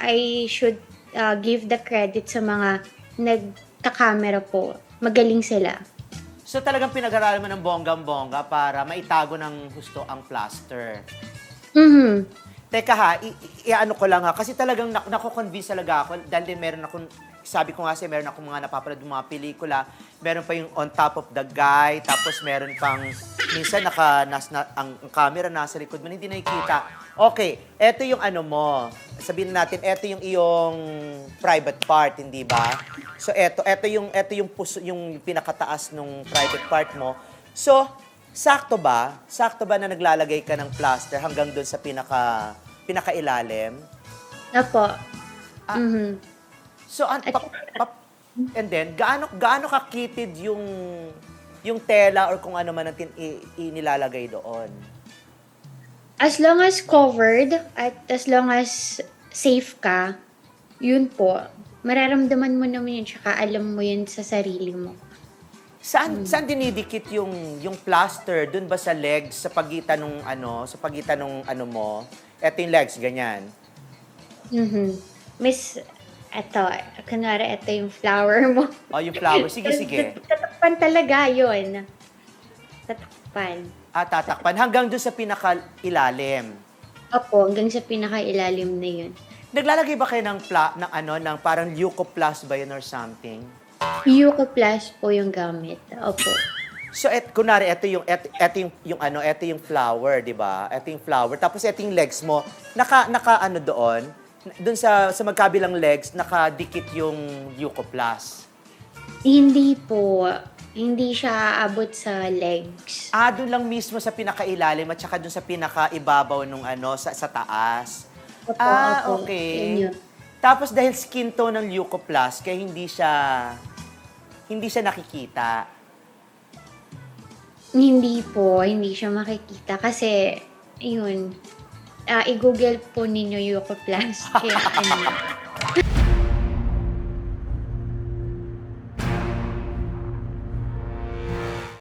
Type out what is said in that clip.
I should uh, give the credit sa mga nagka-camera po. Magaling sila. So talagang pinag-aralan mo ng bonggang-bongga para maitago ng husto ang plaster. Mhm. Teka ha, i-ano ko lang ha, kasi talagang na- nako-convince talaga ako dahil din meron akong, sabi ko nga siya, meron akong mga napapanood mga pelikula, meron pa yung On Top of the Guy, tapos meron pang, minsan naka, nas, na, ang, ang camera nasa likod mo, hindi nakikita. Okay, eto yung ano mo, sabihin natin, eto yung iyong private part, hindi ba? So eto, eto yung, eto yung, puso, yung pinakataas nung private part mo. So, Sakto ba? Sakto ba na naglalagay ka ng plaster hanggang doon sa pinaka pinakailalim? Opo. Ah. Mhm. So an, pa, pa- and then gaano gaano kakitid yung yung tela or kung ano man ang tin, i, inilalagay doon? As long as covered at as long as safe ka, yun po. Mararamdaman mo naman yun, tsaka alam mo yun sa sarili mo. Saan saan dinidikit yung yung plaster? Doon ba sa legs sa pagitan ng ano, sa pagitan ng ano mo? Eto yung legs ganyan. Mhm. Miss, eto, kunwari eto yung flower mo. Oh, yung flower. Sige, sige. Tatakpan talaga yun. Tatakpan. Ah, tatakpan hanggang doon sa pinakailalim. Opo, hanggang sa pinakailalim na yun. Naglalagay ba kayo ng, pla, ng ano, ng parang leucoplast ba yun or something? Yuko Plus po yung gamit. Opo. So, et, kunwari, ito yung, et, eto yung, yung ano, ito yung flower, di ba? Ito yung flower. Tapos, ito yung legs mo. Naka, naka ano doon, doon sa, sa magkabilang legs, nakadikit yung leucoplast. Hindi po. Hindi siya abot sa legs. Ah, doon lang mismo sa pinakailalim at saka doon sa pinakaibabaw nung ano, sa, sa taas. Opo, ah, opo. okay. Yun yun. Tapos dahil skin tone ng leucoplast, kaya hindi siya hindi siya nakikita. Hindi po, hindi siya makikita kasi, yun, ah, i-google po ninyo Yuko Plus. Kaya, ano,